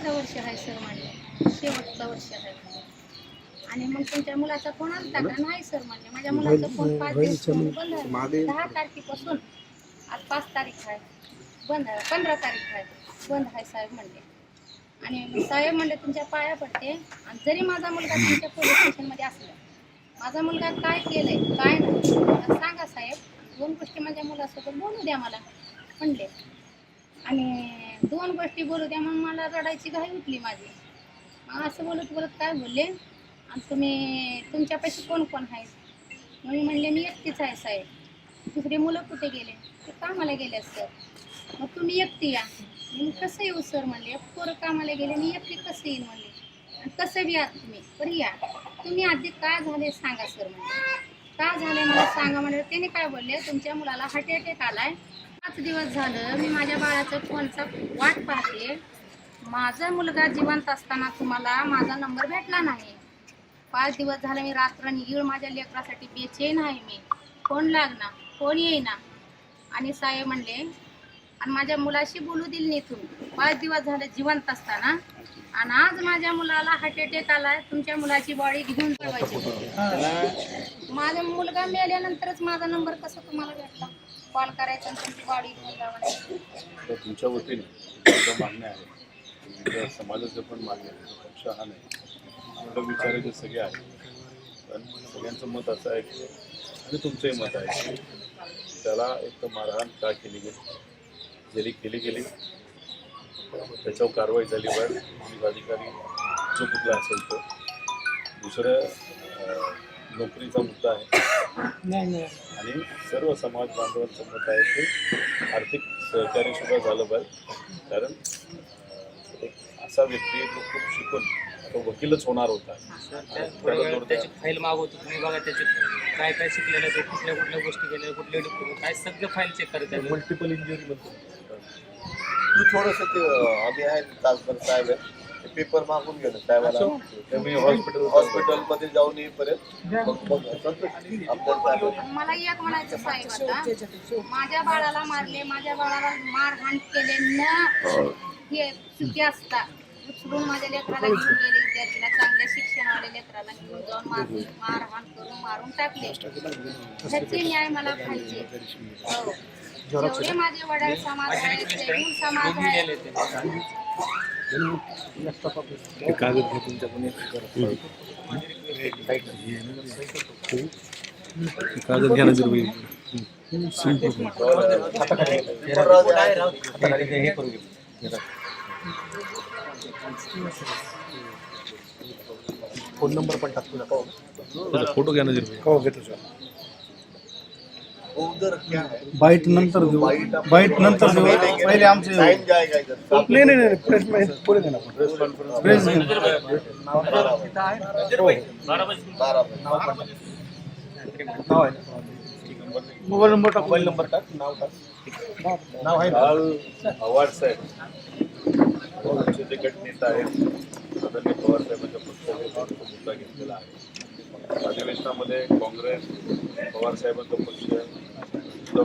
तिसरं वर्ष आहे सर म्हणले शेवटचं वर्ष आहे. आणि मग तुमच्या मुलाचा फोन आलता का? नाही सर म्हणले माझ्या मुलाचा फोन पाच दिवस बंद आहे दहा तारखेपासून. आज पाच तारीख आहे. बंद आहे पंधरा तारीख आहे. बंद आहे साहेब म्हणले आणि साहेब म्हणले तुमच्या पाया पडते. आणि जरी माझा मुलगा तुमच्या पोलीस स्टेशनमध्ये असला माझा मुलगा काय केलंय काय नाही मला सांगा साहेब. दोन गोष्टी माझ्या मुलासोबत बोलू द्या मला म्हणले. आणि दोन गोष्टी बोलू द्या मग मला रडायची घाई उठली माझी. मग असं बोलत बोलत काय बोलले? आणि तुम्ही तुमच्यापाशी कोण कोण आहेत मग मी म्हणले मी एकटीच आहे साहेब. दुसरे मुलं कुठे गेले? ते कामाला गेले सर मग तुम्ही एकटी या. मी कसं येऊ सर? म्हणले पोरं कामाला गेले मी एकटी कसं येईन? म्हणले आणि कसं बी आहात तुम्ही? बरं या. तुम्ही आधी काय झाले सांगा सर. म्हणजे का झाले मला सांगा म्हणजे त्याने काय बोलले? तुमच्या मुलाला हार्ट अटॅक आलाय. पाच दिवस झालं मी माझ्या बाळाचं फोनचा वाट पाहते. माझा मुलगा जिवंत असताना तुम्हाला माझा नंबर भेटला नाही. पाच दिवस झालं मी रात्र येळ माझ्या लेकरासाठी बेचेन आहे मी. फोन लागना फोन येईना. आणि साहेब म्हणले आणि माझ्या मुलाशी बोलू दिली नाही तू. पाच दिवस झाले जिवंत असताना. आणि आज माझ्या मुलाला हार्ट अटॅक आलाय. तुमच्या मुलाची बॉडी घेऊन ठेवायची माझा मुलगा मेल्यानंतरच माझा नंबर कसा तुम्हाला भेटला? कॉल करायचा आणि तुमची बॉडी घेऊन जावायची. तुमच्या वतीने माझं आहे. समाजाचं पण मागणं आहे. पक्ष हा नाही विचारायचे सगळे आहे. पण सगळ्यांचं मत असं आहे की आणि तुमचंही मत आहे की त्याला एक मारहाण का केली गेली? जरी केली गेली त्याच्यावर कारवाई झाली पाहिजे पोलीस अधिकारी जो कुठला असेल तो. दुसरं नोकरीचा मुद्दा आहे. आणि सर्व समाज बांधवांचं मत आहे की आर्थिक सहकार्य सुद्धा झालं पाहिजे. कारण एक असा व्यक्ती जो खूप शिकून तो वकीलच होणार होता. त्याची फाईल मागवतो. तुम्ही बघा त्याची काय काय शिकलेलं आहे, ते कुठल्या कुठल्या गोष्टी केल्या कुठले डिप्लोमा काय सगळं फाईल चेक करतात मल्टिपल इंजुरी म्हणतो तू थोडस ते आम्ही आहे तासभर साहेब आहे. ते पेपर मागून गेलो साहेबाला. ते मी हॉस्पिटल हॉस्पिटलमध्ये जाऊन येईपर्यंत. मग मग संतोष आपल्याला साहेब मला एक म्हणायचं साहेब आता. माझ्या बाळाला मारले माझ्या बाळाला मारहाण केले न हे चुकी असता. उचलून माझ्या लेकराला घेऊन गेले विद्यार्थीला चांगल्या शिक्षणवाल्या लेकराला घेऊन जाऊन मार मारहाण करून मारून टाकले. ह्याचे न्याय मला पाहिजे. हो. जेवढे माझे वडील समाज आहे जैन समाज आहे. कागद घे तुमच्याकडून कागद घ्या ना जर फ़ोन नंबर पण टाकतो फ़ोटो घ्या ना जर हो घेतो सर. उधर क्या बाईट नंतर देऊ. बाईट नंतर देऊ. पहिले आमचे नाही नाही नाही प्रेस पुढे देणार. प्रेस आहे. मोबाईल नंबर टाक. मोबाईल नंबर टाक. नाव टाक. नाव आहे ना? काल पवार साहेब. जे गटनेता आहेत. आदरणीय पवार साहेबांच्या पक्षाचा मुद्दा घेतलेला आहे. अधिवेशनामध्ये काँग्रेस पवार साहेबांचा पक्ष उद्धव